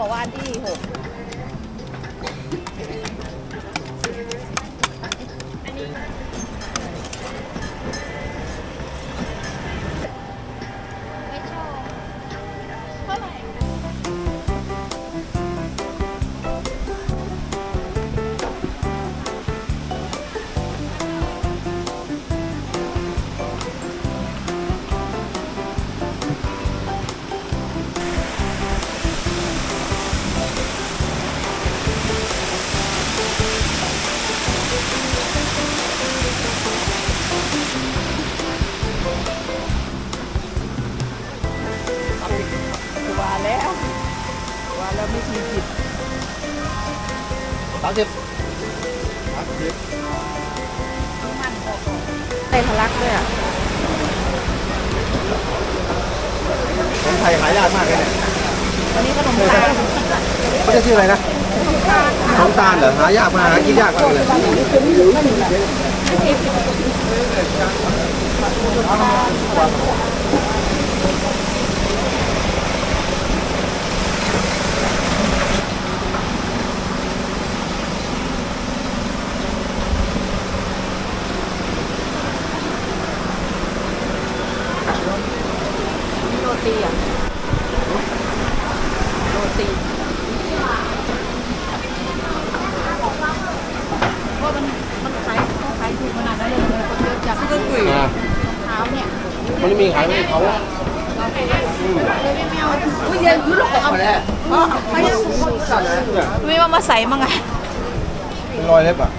บอกว่าอันที่หก แล้วไม่ทีผิดสามสิบใส่ทะลักด้วยอะคนไทยหายากมากเลยเนี่ยวันนี้ขนมตาลเขาจะชื่ออะไรนะน้ำตาลเหรอหายากมากหากินยากมากเลย ตีอะโรตีว่ามันมันขายเขาขายถูกขนาดนั้นเลยคนเยอะจังก็กุยอ่าเท้าเนี่ยมันไม่มีขายไม่เขาเลยไม่เอาผู้เย็นรู้หรอกเอาอ๋อไม่ได้ไม่ว่ามาใส่มั้งไงเป็นรอยเล็บอะ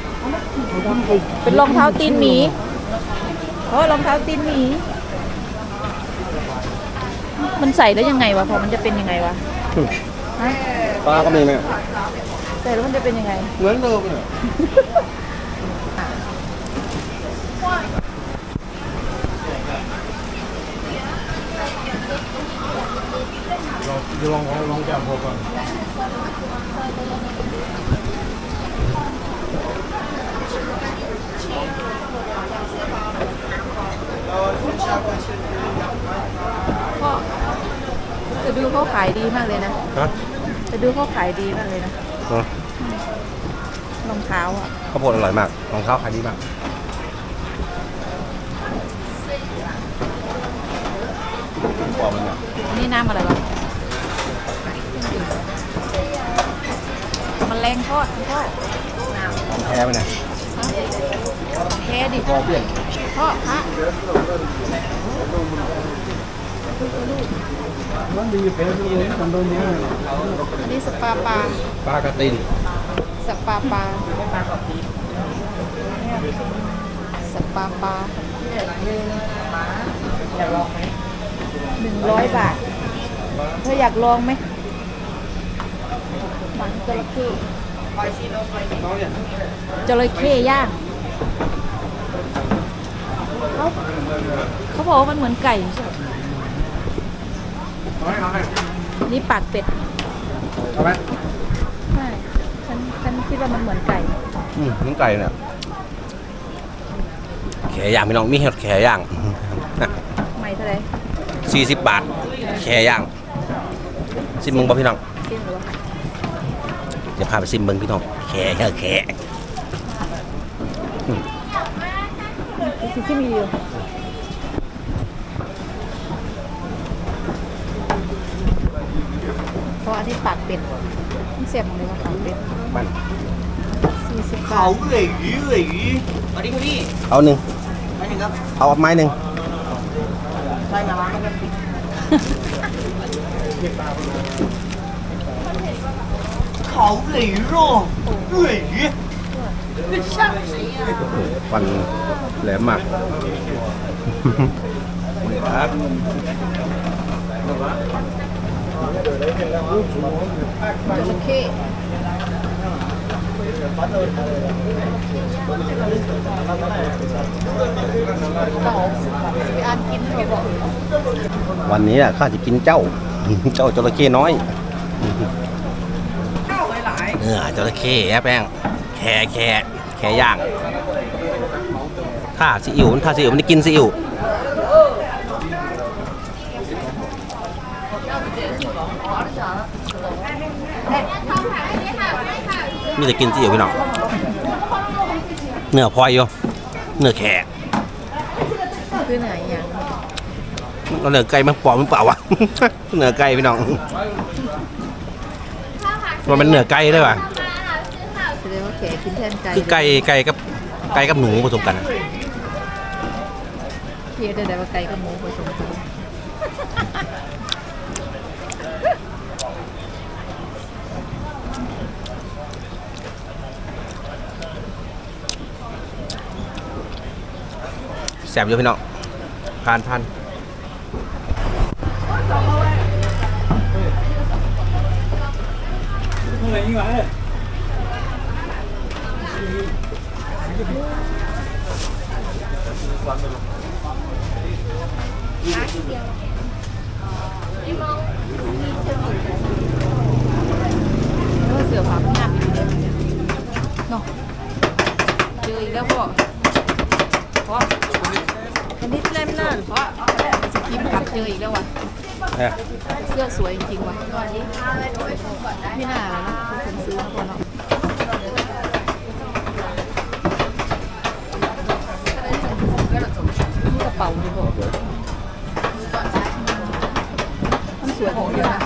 เป็นรองเท้าตีนหมีโอ้รองเท้าตีนหมี มันใส่แล้วยังไงวะพอมันจะเป็นยังไงวะฮะปลาก็มีไหมใส่แล้วมันจะเป็นยังไง เหมือนเดิมเลยลองลองลองจับผมก่อน แต่ดูเขาขายดีมากเลยนะฮะแต่ดูเขาขายดีมากเลยนะรองเท้าอะข้าวโพดอร่อยมากรองเท้าขายดีมากกว่ามันเนี่ยอันนี่น้ำอะไรวะมันแรงทอดทอดน้ำแพ้ไปเนี่ยแค่ดิพอเปลี่ยนพ่อพระ อันนี้สปาปลาปลากระตินสปาปลาสปาปลาหนึ่งร้อยบาท เธออยากลองไหมหนังจระเข้จระเข้ย่างเขาเขาบอกว่ามันเหมือนไก่ใช่ไหม นี่ปากเป็ด เอาไหมใช่ ฉัน ฉันคิดว่ามันเหมือนไก่ อืมน้ำไก่เนี่ยแขย่างพี่น้องมีเห็ดแขย่างใหม่เท่าไหร่สี่สิบบาท แขย่างซิมมึงบ่พี่น้องสิ้นหรือว่าเดี๋ยวพาไปซิมมึงพี่น้องแขแขแขที่ที่มีอยู่เพ ราะอันนี้ปากเป็ดมันเสียบของเลยว่าปากเป็ดมันเขาเล่ยเล่ยสวัสดีครับพี่เอาหนึ่งมาถึงครับเอาไม้หนึ่งไล่มาล้างแล้วก็ปิดเขาเหล่ยโร่เหล่ยฟันแหมาก วันนี้อะข้าจะกินเจ้า เจ้าจระเข้น้อยเนื้อจระเข้แอปแป้งแขแขแขย่าง ถ้าซีอิ๊วถ้าซีอิ๊วมันได้กินซีอิ๊ว มีแต่กินสิอยู่พี่น้องเนื้อพลอยอยู่เนื้อแขกคือไหนอย่างเราเนื้อไก่มันปลอมมันเปล่าวะเนื้อไก่พี่น้องว่ามันเนื้อไก่ได้ป่ะแสดงว่าแขกกินแทนไก่คือไก่ไก่กับไก่กับหนูผสมกันอะเทียบได้แต่ว่าไก่กับหมูผสมกัน แสบอยู่พี่น้องทานทานเสือผามันงามอยู่เลยเนาะเจออีกแล้วพ่อ อันนี้เล่มหน้าหรือพ่อสกิมขับเจออีกแล้ววะเนี่ยเสื้อสวยจริงๆว่ะไม่น่าเลยนะคนซื้อมาก่อนเนาะนี่กระเป๋าดิพ่อมันสวยของเดียวนะ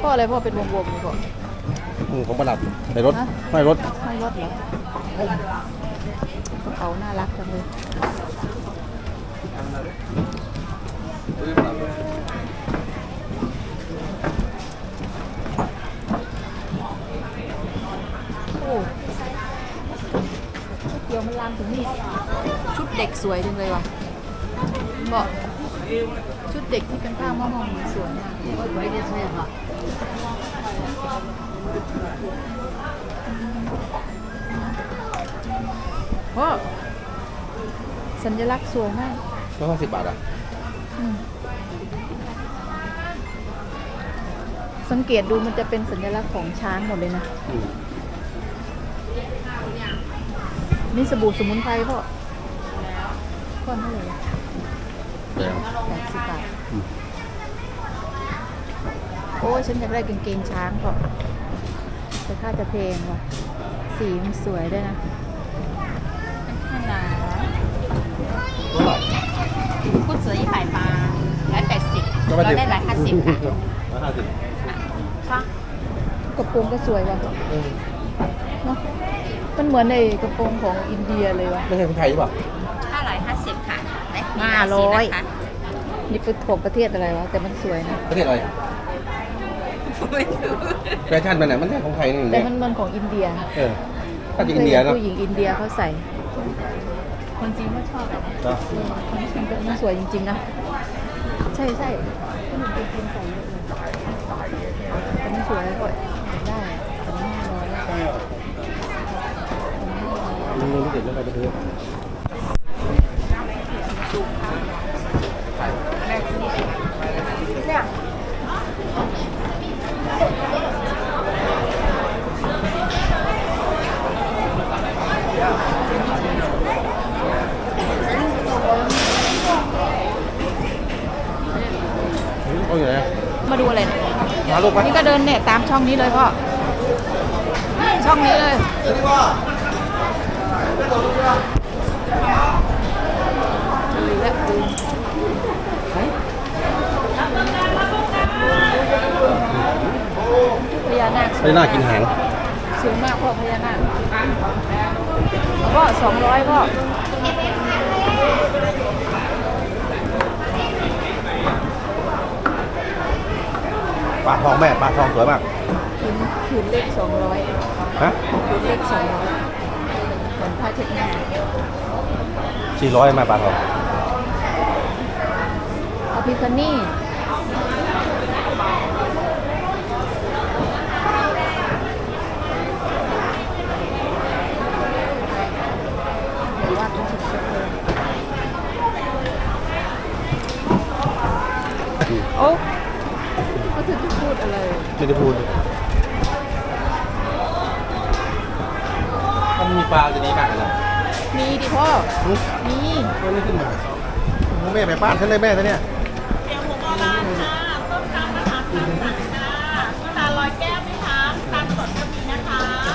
พ่ออะไรพ่อเป็นวงๆนี่พ่ออืมผมประหลัดในรถฮะไม่รถไม่ลดเหรอกระเป๋าน่ารักจังเลยโอ้ชุดเดียวมันลามถึงนี่ ชุดเด็กสวยจังเลยว่ะบอกชุดเด็กที่เป็นผ้าหม้อหอมสวยมาก ไว้ได้ใช่ค่ะพ่อสัญลักษณ์สวยมากก็ห้าสิบบาทอะอืมสังเกตดูมันจะเป็นสัญลักษณ์ของช้างหมดเลยนะอืมนี่สบู่สมุนไพรพ่อก้อนเท่าไหร่เดี๋ยวแปดสิบบาท โอ้ฉันอยากได้กางเกงช้างก่อนจะค่าจะเพลงว่ะ สีมันสวยด้วยนะข้างหลังพูดสวยยี่หายปลาร้อยแปดสิบเราได้150ยห้าสิบค่ะร้อค่ะกระโปรงก็สวยว่ะเนาะมันเหมือนในกระโปรงของอินเดียเลยว่ะไม่ใช่คนไทยหรือเปล่าห้าร้อยห้าค่ะห้าร้อนี่เป็นของประเทศอะไรวะ แต่มันสวยนะ ประเทศอะไร ไม่รู้แฟชั่นมันไหนมันใช่ของไทยนี่แต่เนี่ยมันมันของอินเดียเออถ้าจะอินเดียเนาะผู้หญิงอินเดียเขาใส่ คนจีนก็ชอบแบบเนาะ คนจีนก็มันสวยจริงๆนะ ใช่ใช่คนจีนใส่เยอะเลยแต่มันสวยก็ได้แต่มันห้าร้อยแต่มันห้าร้อย มึงไม่เด็ดแล้วไปไปซื้อ เอาอยู่ไหนอะ มาดูอะไรนะ มาลูกไหมนี่ก็เดินเนี่ยตามช่องนี้เลยพ่อนี่ช่องนี้เลยดูแล้วดูพญานาคสไปวยน่ากินหางสูงมากพ่อพญานาคพ่อสองร้อยพ่อ ปลาทองแม่ปลาทองสวยมากคืนคืนเลขสองร้อยฮะคืนเลขสองร้อยเหมือนผ้าเช็ดหน้าสี่ร้อยมาปลาทองเอาพิคานี่เดี๋ยววาดเป็นสดๆเลยโอ้ก็เธอจะ พูดอะไรไม่ได้พูดปลาจะดีมากเลยมีดิพ่อมีมันไม่ขึ้นมาแม่ไปบ้านฉันเลยแม่ซะเนี่ย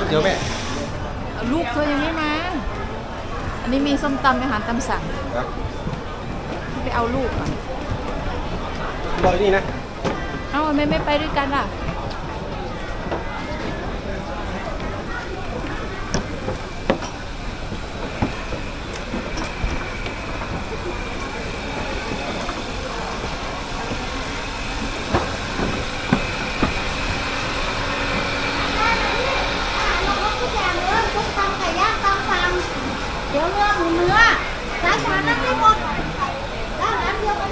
เดี๋ยวแม่ลูกเธอยังไม่มาอันนี้มีส้มตำอาหารตำสั่งครับไปเอาลูกก่อนรอยนี่นะเอ้าทำ ไมไม่ไปด้วยกันล่ะ เดี๋ยวเรื่องเนื้อสายชานั่งได้หมดร้านร้านเดียวกัน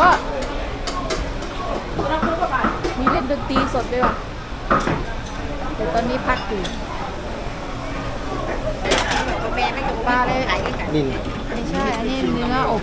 ว่ามีเล่ นดนตรีสดด้วยว่ะแต่ตอนนี้พักอยู่ปลาเลยนินไม่ใช่ อันนี้เนื้ออบ